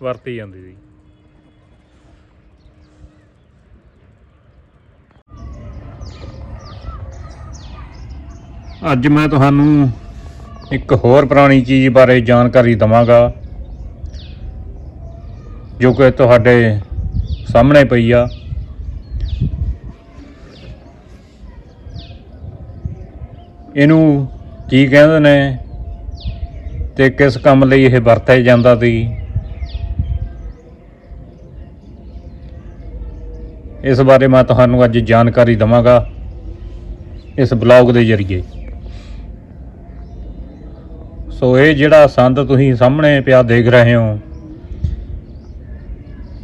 ਵਰਤੀ ਜਾਂਦੀ ਸੀ। ਅੱਜ ਮੈਂ ਤੁਹਾਨੂੰ ਇੱਕ ਹੋਰ ਪੁਰਾਣੀ ਚੀਜ਼ ਬਾਰੇ ਜਾਣਕਾਰੀ ਦਵਾਂਗਾ, ਜੋ ਕਿ ਤੁਹਾਡੇ ਸਾਹਮਣੇ ਪਈ ਆ। ਇਹਨੂੰ ਕੀ ਕਹਿੰਦੇ ਨੇ ਤੇ ਕਿਸ ਕੰਮ ਲਈ ਇਹ ਵਰਤਿਆ ਜਾਂਦਾ ਸੀ? ਇਸ ਬਾਰੇ ਮੈਂ ਤੁਹਾਨੂੰ ਅੱਜ ਜਾਣਕਾਰੀ ਦਵਾਂਗਾ ਇਸ ਬਲੌਗ ਦੇ ਜ਼ਰੀਏ। ਸੋ ਇਹ ਜਿਹੜਾ ਸੰਦ ਤੁਸੀਂ ਸਾਹਮਣੇ ਪਿਆ ਦੇਖ ਰਹੇ ਹੋ,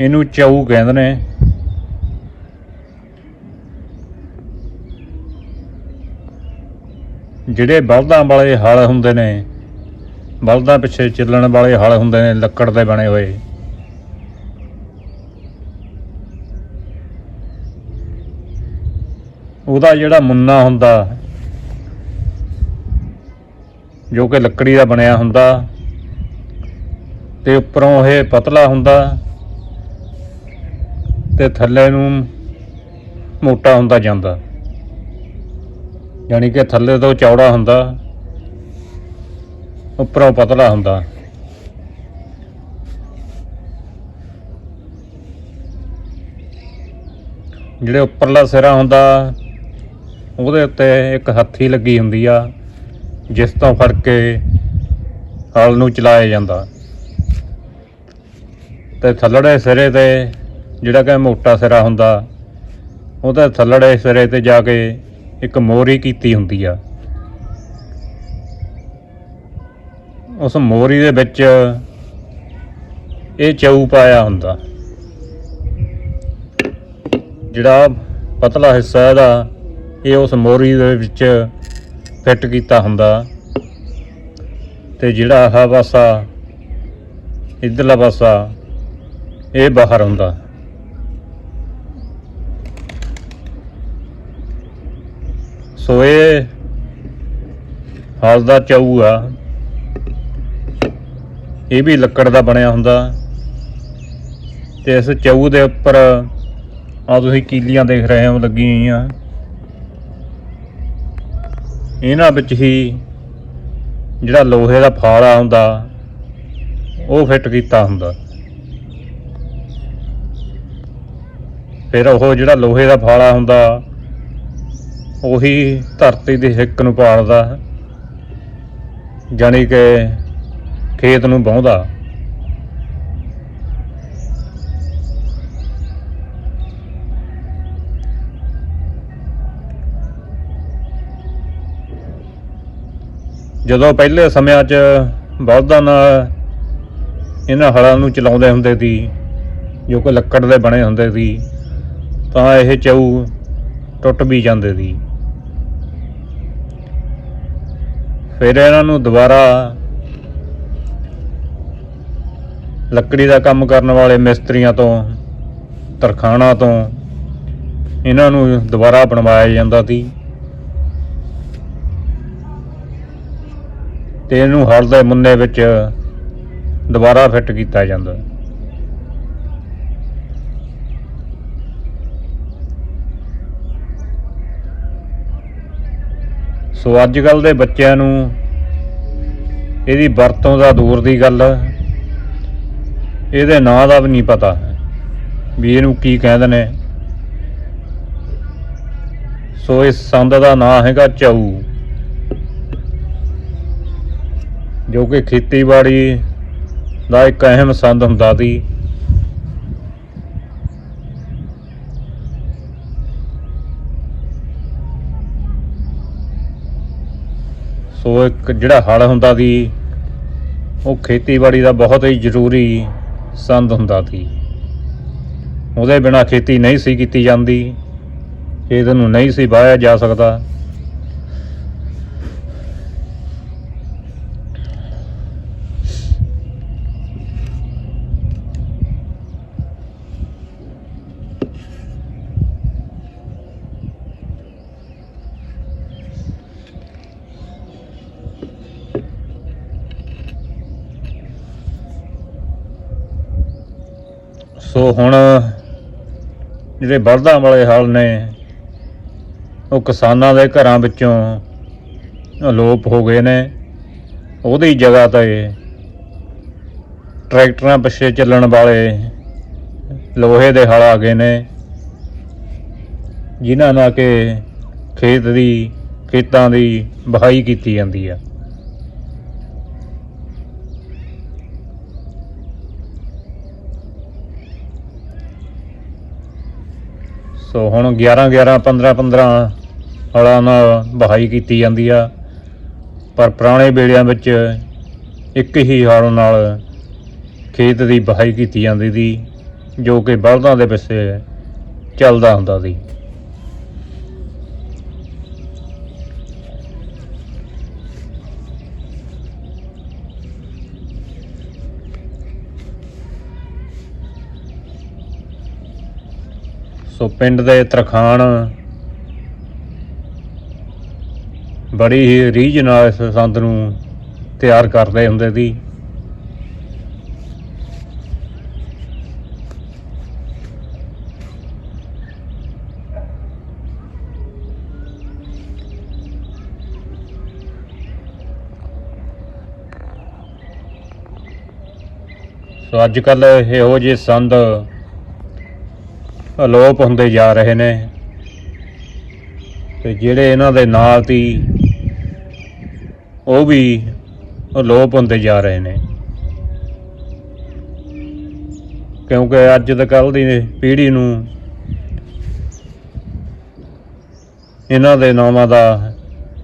ਇਹਨੂੰ ਚੌ ਕਹਿੰਦੇ ਨੇ। ਜਿਹੜੇ ਬਲਦਾਂ ਵਾਲੇ ਹਲ ਹੁੰਦੇ ਨੇ, ਬਲਦਾਂ ਪਿੱਛੇ ਚੱਲਣ ਵਾਲੇ ਹਲ ਹੁੰਦੇ ਨੇ, ਲੱਕੜ ਦੇ ਬਣੇ ਹੋਏ। ਉਹਦਾ ਜਿਹੜਾ ਮੁੰਨਾ ਹੁੰਦਾ, ਜੋ ਕਿ ਲੱਕੜੀ ਦਾ ਬਣਿਆ ਹੁੰਦਾ, ਤੇ ਉੱਪਰੋਂ ਇਹ ਪਤਲਾ ਹੁੰਦਾ, ਤੇ ਥੱਲੇ ਨੂੰ ਮੋਟਾ ਹੁੰਦਾ ਜਾਂਦਾ। ਯਾਨੀ ਕਿ ਥੱਲੇ ਤੋਂ ਚੌੜਾ ਹੁੰਦਾ, ਉੱਪਰੋਂ ਪਤਲਾ ਹੁੰਦਾ। ਜਿਹੜੇ ਉੱਪਰਲਾ ਸਿਰਾ ਹੁੰਦਾ ਉਹਦੇ ਉੱਤੇ ਇੱਕ ਹੱਥੀ ਲੱਗੀ ਹੁੰਦੀ ਆ, ਜਿਸ ਤੋਂ ਫੜ ਕੇ ਹਲ ਨੂੰ ਚਲਾਇਆ ਜਾਂਦਾ। ਤੇ ਥੱਲੜੇ ਸਿਰੇ ਤੇ ਜਿਹੜਾ ਕਿ ਮੋਟਾ ਸਿਰਾ ਹੁੰਦਾ, ਉਹਦੇ ਥੱਲੜੇ ਸਿਰੇ ਤੇ ਜਾ ਕੇ ਇੱਕ ਮੋਰੀ ਕੀਤੀ ਹੁੰਦੀ ਆ। ਉਸ ਮੋਰੀ ਦੇ ਵਿੱਚ ਇਹ ਚੌ ਪਾਇਆ ਹੁੰਦਾ। ਜਿਹੜਾ ਪਤਲਾ ਹਿੱਸਾ ਇਹਦਾ ਇਹ ਉਸ ਮੋਰੀ ਦੇ ਵਿੱਚ ਫਿੱਟ ਕੀਤਾ ਹੁੰਦਾ। ਤੇ ਜਿਹੜਾ ਆਹ ਪਾਸਾ ਇਧਰਲਾ ਪਾਸਾ ਇਹ ਬਾਹਰ ਹੁੰਦਾ ਸੋ ਇਹ ਹਾਲ ਦਾ ਚੌ ਆ। ਇਹ ਵੀ ਲੱਕੜ ਦਾ ਬਣਿਆ ਹੁੰਦਾ। ਤੇ ਇਸ ਚੌ ਦੇ ਉੱਪਰ ਆ ਤੁਸੀਂ ਕੀਲੀਆਂ ਦੇਖ ਰਹੇ ਹੋ ਲੱਗੀਆਂ ਹੋਈਆਂ। ਇਹਨਾਂ ਵਿੱਚ ਹੀ ਜਿਹੜਾ ਲੋਹੇ ਦਾ ਫਾਲਾ ਹੁੰਦਾ, ਉਹ ਫਿੱਟ ਕੀਤਾ ਹੁੰਦਾ। ਫਿਰ ਉਹ ਜਿਹੜਾ ਲੋਹੇ ਦਾ ਫਾਲਾ ਹੁੰਦਾ, ਉਹੀ ਧਰਤੀ ਦੀ ਹਿੱਕ ਨੂੰ ਪਾਲਦਾ, ਜਾਣੀ ਕਿ ਖੇਤ ਨੂੰ ਵਾਹੁੰਦਾ। ਜਦੋਂ ਪਹਿਲੇ ਸਮਿਆਂ 'ਚ ਬਲਦਾਂ ਨਾਲ ਇਹਨਾਂ ਹਲਾਂ ਨੂੰ ਚਲਾਉਂਦੇ ਹੁੰਦੇ ਸੀ, ਜੋ ਕਿ ਲੱਕੜ ਦੇ ਬਣੇ ਹੁੰਦੇ ਸੀ, ਤਾਂ ਇਹ ਚੌ ਟੁੱਟ ਵੀ ਜਾਂਦੇ ਸੀ। ਫਿਰ ਇਹਨਾਂ ਨੂੰ ਦੁਬਾਰਾ ਲੱਕੜੀ ਦਾ ਕੰਮ ਕਰਨ ਵਾਲੇ ਮਿਸਤਰੀਆਂ ਤੋਂ, ਤਰਖਾਣਾ ਤੋਂ ਇਹਨਾਂ ਨੂੰ ਦੁਬਾਰਾ ਬਣਵਾਇਆ ਜਾਂਦਾ ਸੀ। ਤੇ ਇਹਨੂੰ ਹਲ ਦੇ ਮੁੰਨੇ ਵਿੱਚ ਦੁਬਾਰਾ ਫਿੱਟ ਕੀਤਾ ਜਾਂਦਾ। ਸੋ ਅੱਜ ਕੱਲ ਦੇ ਬੱਚਿਆਂ ਨੂੰ ਇਹਦੀ ਵਰਤੋਂ ਦਾ ਦੂਰ ਦੀ ਗੱਲ, ਇਹਦੇ ਨਾਂ ਦਾ ਵੀ ਨਹੀਂ ਪਤਾ ਵੀ ਇਹਨੂੰ ਕੀ ਕਹਿੰਦੇ ਨੇ। ਸੋ ਇਸ ਸੰਦ ਦਾ ਨਾਂ ਹੈਗਾ ਚੌ ਜੋ ਕਿ ਖੇਤੀਬਾੜੀ ਦਾ ਇੱਕ ਅਹਿਮ ਸੰਦ ਹੁੰਦਾ ਸੀ। ਸੋ ਇੱਕ ਜਿਹੜਾ ਹਲ ਹੁੰਦਾ ਸੀ, ਉਹ ਖੇਤੀਬਾੜੀ ਦਾ ਬਹੁਤ ਹੀ ਜ਼ਰੂਰੀ ਸੰਦ ਹੁੰਦਾ ਸੀ। ਉਹਦੇ ਬਿਨਾ ਖੇਤੀ ਨਹੀਂ ਸੀ ਕੀਤੀ ਜਾਂਦੀ, ਖੇਤ ਨੂੰ ਨਹੀਂ ਸੀ ਵਾਹਿਆ ਜਾ ਸਕਦਾ। ਸੋ ਹੁਣ ਜਿਹੜੇ ਬਲਦਾਂ ਵਾਲੇ ਹਲ ਨੇ, ਉਹ ਕਿਸਾਨਾਂ ਦੇ ਘਰਾਂ ਵਿੱਚੋਂ ਅਲੋਪ ਹੋ ਗਏ ਨੇ। ਉਹਦੀ ਜਗ੍ਹਾ ਤੇ ਟਰੈਕਟਰਾਂ ਪਿੱਛੇ ਚੱਲਣ ਵਾਲੇ ਲੋਹੇ ਦੇ ਹਲ ਆ ਗਏ ਨੇ, ਜਿਨ੍ਹਾਂ ਨਾਲ ਕਿ ਖੇਤ ਦੀ, ਖੇਤਾਂ ਦੀ ਬਹਾਈ ਕੀਤੀ ਜਾਂਦੀ ਆ। ਸੋ ਹੁਣ 11 11 15 15 ਹਲਾਂ ਨਾਲ ਬਹਾਈ ਕੀਤੀ ਜਾਂਦੀ ਆ। ਪਰ ਪੁਰਾਣੇ ਵੇਲਿਆਂ ਵਿੱਚ ਇੱਕ ਹੀ ਹਲ ਨਾਲ ਖੇਤ ਦੀ ਬਹਾਈ ਕੀਤੀ ਜਾਂਦੀ ਸੀ, ਜੋ ਕਿ ਬਲਦਾਂ ਦੇ ਪਿੱਛੇ ਚੱਲਦਾ ਹੁੰਦਾ ਸੀ। ਸੋ ਪਿੰਡ ਦੇ ਤਰਖਾਣ ਬੜੀ ਹੀ ਰੀਝ ਨਾਲ ਇਸ ਸੰਦ ਨੂੰ ਤਿਆਰ ਕਰਦੇ ਹੁੰਦੇ ਸੀ। ਸੋ ਅੱਜ ਕੱਲ ਇਹੋ ਜਿਹੇ ਸੰਦ ਅਲੋਪ ਹੁੰਦੇ ਜਾ ਰਹੇ ਨੇ ਤੇ ਜਿਹੜੇ ਇਹਨਾਂ ਦੇ ਨਾਲ ਤੀ ਉਹ ਵੀ ਅਲੋਪ ਹੁੰਦੇ ਜਾ ਰਹੇ ਨੇ। ਕਿਉਂਕਿ ਅੱਜ ਦੇ ਕੱਲ ਦੀ ਪੀੜ੍ਹੀ ਨੂੰ ਇਹਨਾਂ ਦੇ ਨਾਮਾਂ ਦਾ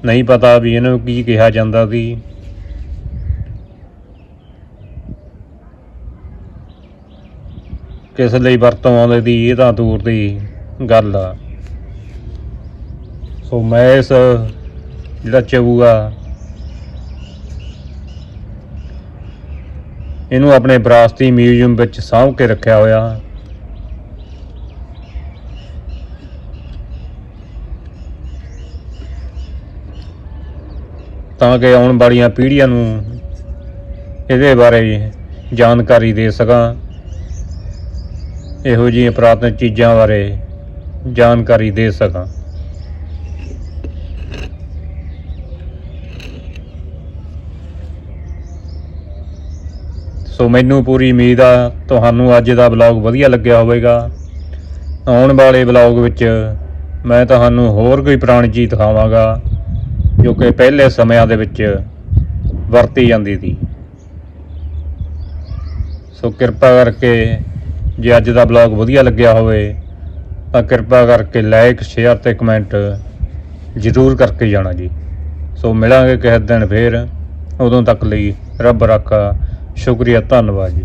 ਨਹੀਂ ਪਤਾ ਵੀ ਇਹਨਾਂ ਨੂੰ ਕੀ ਕਿਹਾ ਜਾਂਦਾ ਸੀ। ਕਿਸ ਲਈ ਵਰਤੋਂ ਆਉਂਦੇ ਦੀ, ਇਹ ਤਾਂ ਦੂਰ ਦੀ ਗੱਲ ਆ। ਸੋ ਮੈਂ ਇਸ ਜਿਹੜਾ ਚਬੂ ਆ, ਇਹਨੂੰ ਆਪਣੇ ਵਿਰਾਸਤੀ ਮਿਊਜ਼ੀਅਮ ਵਿੱਚ ਸਾਂਭ ਕੇ ਰੱਖਿਆ ਹੋਇਆ। ਤਾਂ ਕਿ ਆਉਣ ਵਾਲੀਆਂ ਪੀੜ੍ਹੀਆਂ ਨੂੰ ਇਹਦੇ ਬਾਰੇ ਜਾਣਕਾਰੀ ਦੇ ਸਕਾਂ। ਇਹੋ ਜਿਹੀਆਂ ਪੁਰਾਤਨ ਚੀਜ਼ਾਂ ਬਾਰੇ ਜਾਣਕਾਰੀ ਦੇ ਸਕਾਂ। ਸੋ ਮੈਨੂੰ ਪੂਰੀ ਉਮੀਦ ਆ, ਤੁਹਾਨੂੰ ਅੱਜ ਦਾ ਵਲੌਗ ਵਧੀਆ ਲੱਗਿਆ ਹੋਵੇਗਾ। ਆਉਣ ਵਾਲੇ ਵਲੌਗ ਵਿੱਚ ਮੈਂ ਤੁਹਾਨੂੰ ਹੋਰ ਕੋਈ ਪੁਰਾਣੀ ਚੀਜ਼ ਦਿਖਾਵਾਂਗਾ, ਜੋ ਕਿ ਪਹਿਲੇ ਸਮਿਆਂ ਦੇ ਵਿੱਚ ਵਰਤੀ ਜਾਂਦੀ ਸੀ। ਸੋ ਕਿਰਪਾ ਕਰਕੇ ਜੇ ਅੱਜ ਦਾ ਬਲੌਗ ਵਧੀਆ ਲੱਗਿਆ ਹੋਵੇ, ਤਾਂ ਕਿਰਪਾ ਕਰਕੇ ਲਾਈਕ ਸ਼ੇਅਰ ਤੇ ਕਮੈਂਟ ਜ਼ਰੂਰ ਕਰਕੇ ਜਾਣਾ ਜੀ। ਸੋ ਮਿਲਾਂਗੇ ਕਿਸੇ ਦਿਨ ਫੇਰ। ਉਦੋਂ ਤੱਕ ਲਈ ਰੱਬ ਰਾਖਾ, ਸ਼ੁਕਰੀਆ, ਧੰਨਵਾਦ ਜੀ।